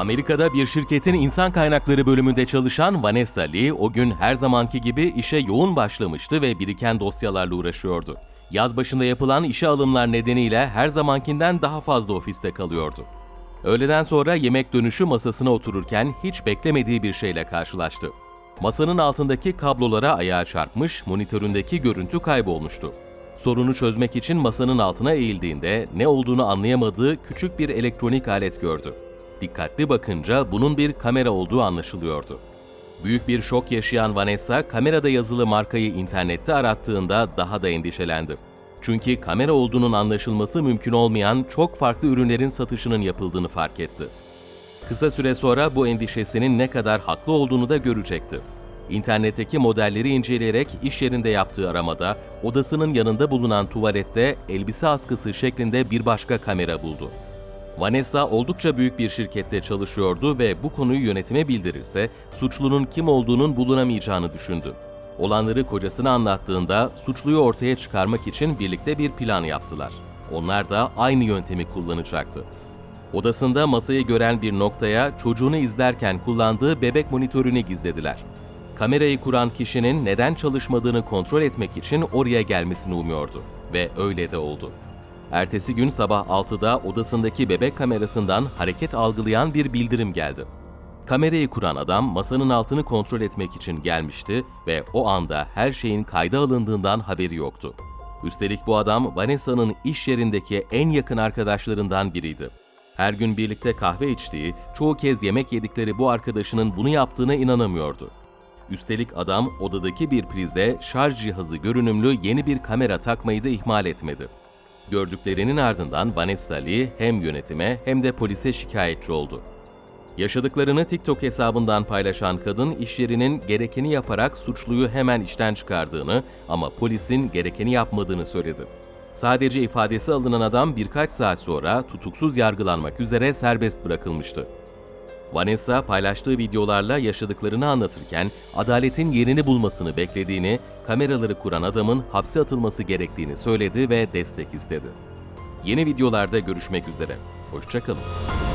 Amerika'da bir şirketin insan kaynakları bölümünde çalışan Vanessa Lee o gün her zamanki gibi işe yoğun başlamıştı ve biriken dosyalarla uğraşıyordu. Yaz başında yapılan işe alımlar nedeniyle her zamankinden daha fazla ofiste kalıyordu. Öğleden sonra yemek dönüşü masasına otururken hiç beklemediği bir şeyle karşılaştı. Masanın altındaki kablolara ayağı çarpmış, monitöründeki görüntü kaybolmuştu. Sorunu çözmek için masanın altına eğildiğinde ne olduğunu anlayamadığı küçük bir elektronik alet gördü. Dikkatli bakınca bunun bir kamera olduğu anlaşılıyordu. Büyük bir şok yaşayan Vanessa, kamerada yazılı markayı internette arattığında daha da endişelendi. Çünkü kamera olduğunun anlaşılması mümkün olmayan çok farklı ürünlerin satışının yapıldığını fark etti. Kısa süre sonra bu endişesinin ne kadar haklı olduğunu da görecekti. İnternetteki modelleri inceleyerek iş yerinde yaptığı aramada odasının yanında bulunan tuvalette elbise askısı şeklinde bir başka kamera buldu. Vanessa oldukça büyük bir şirkette çalışıyordu ve bu konuyu yönetime bildirirse suçlunun kim olduğunun bulunamayacağını düşündü. Olanları kocasına anlattığında suçluyu ortaya çıkarmak için birlikte bir plan yaptılar. Onlar da aynı yöntemi kullanacaktı. Odasında masayı gören bir noktaya çocuğunu izlerken kullandığı bebek monitörünü gizlediler. Kamerayı kuran kişinin neden çalışmadığını kontrol etmek için oraya gelmesini umuyordu ve öyle de oldu. Ertesi gün sabah 6'da odasındaki bebek kamerasından hareket algılayan bir bildirim geldi. Kamerayı kuran adam masanın altını kontrol etmek için gelmişti ve o anda her şeyin kayda alındığından haberi yoktu. Üstelik bu adam Vanessa'nın iş yerindeki en yakın arkadaşlarından biriydi. Her gün birlikte kahve içtiği, çoğu kez yemek yedikleri bu arkadaşının bunu yaptığına inanamıyordu. Üstelik adam odadaki bir prize şarj cihazı görünümlü yeni bir kamera takmayı da ihmal etmedi. Gördüklerinin ardından Vanessa Lee hem yönetime hem de polise şikayetçi oldu. Yaşadıklarını TikTok hesabından paylaşan kadın iş yerinin gerekeni yaparak suçluyu hemen işten çıkardığını ama polisin gerekeni yapmadığını söyledi. Sadece ifadesi alınan adam birkaç saat sonra tutuksuz yargılanmak üzere serbest bırakılmıştı. Vanessa paylaştığı videolarla yaşadıklarını anlatırken adaletin yerini bulmasını beklediğini, kameraları kuran adamın hapse atılması gerektiğini söyledi ve destek istedi. Yeni videolarda görüşmek üzere. Hoşçakalın.